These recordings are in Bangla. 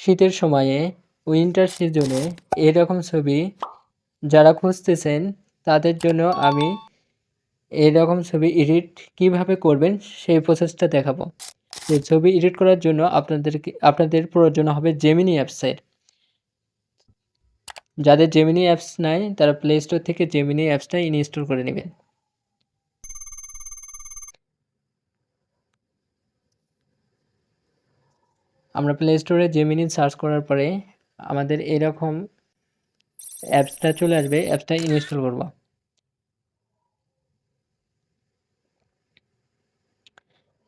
শীতের সময়ে উইন্টার সিজনে এরকম ছবি যারা খুঁজতেছেন, তাদের জন্য আমি এরকম ছবি এডিট কীভাবে করবেন সেই প্রসেসটা দেখাবো। তো ছবি এডিট করার জন্য আপনাদেরকে, আপনাদের প্রয়োজন হবে জেমিনি অ্যাপসের যাদের জেমিনি অ্যাপস নাই, তারা প্লে স্টোর থেকে জেমিনি অ্যাপসটা ইনস্টল করে নেবেন। আমরা প্লে স্টোরে জেমিনি সার্চ করার পরে আমাদের এরকম অ্যাপসটা চলে আসবে অ্যাপসটা ইনস্টল করব।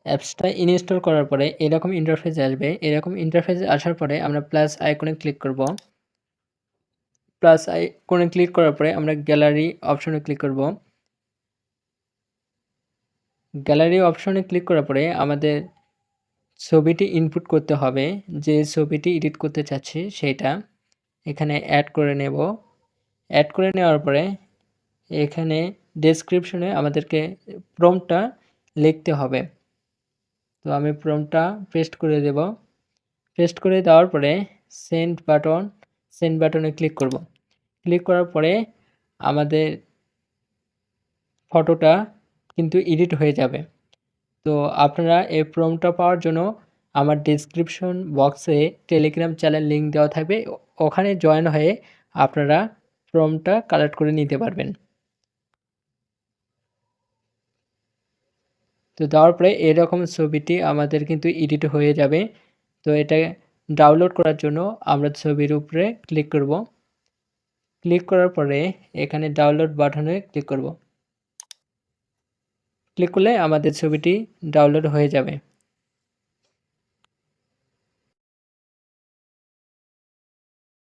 অ্যাপসটা ইনস্টল করার পরে এরকম ইন্টারফেস আসবে। এরকম ইন্টারফেস আসার পরে আমরা প্লাস আইকনে ক্লিক করব। প্লাস আইকনে ক্লিক করার পরে আমরা গ্যালারি অপশনে ক্লিক করব। গ্যালারি অপশনে ক্লিক করার পরে আমাদের ছবিটি ইনপুট করতে হবে। যে ছবিটি এডিট করতে চাচ্ছি সেটা এখানে অ্যাড করে নেব। অ্যাড করে নেওয়ার পরে এখানে ডেসক্রিপশনে আমাদেরকে প্রমটা লিখতে হবে। তো আমি প্রমটা পেস্ট করে দেব। পেস্ট করে দেওয়ার পরে সেন্ড বাটন সেন্ড বাটনে ক্লিক করব। ক্লিক করার পরে আমাদের ফটোটা কিন্তু এডিট হয়ে যাবে। তো আপনারা এই প্রমটা পাওয়ার জন্য আমার ডিসক্রিপশন বক্সে টেলিগ্রাম চ্যানেল লিঙ্ক দেওয়া থাকবে। ওখানে জয়েন হয়ে আপনারা প্রমটা কালেক্ট করে নিতে পারবেন। তো দেওয়ার পরে এরকম ছবিটি আমাদের কিন্তু এডিট হয়ে যাবে। তো এটা ডাউনলোড করার জন্য আমরা ছবির উপরে ক্লিক করব। ক্লিক করার পরে এখানে ডাউনলোড বাটনে ক্লিক করব। ক্লিক করলে আমাদের ছবিটি ডাউনলোড হয়ে যাবে।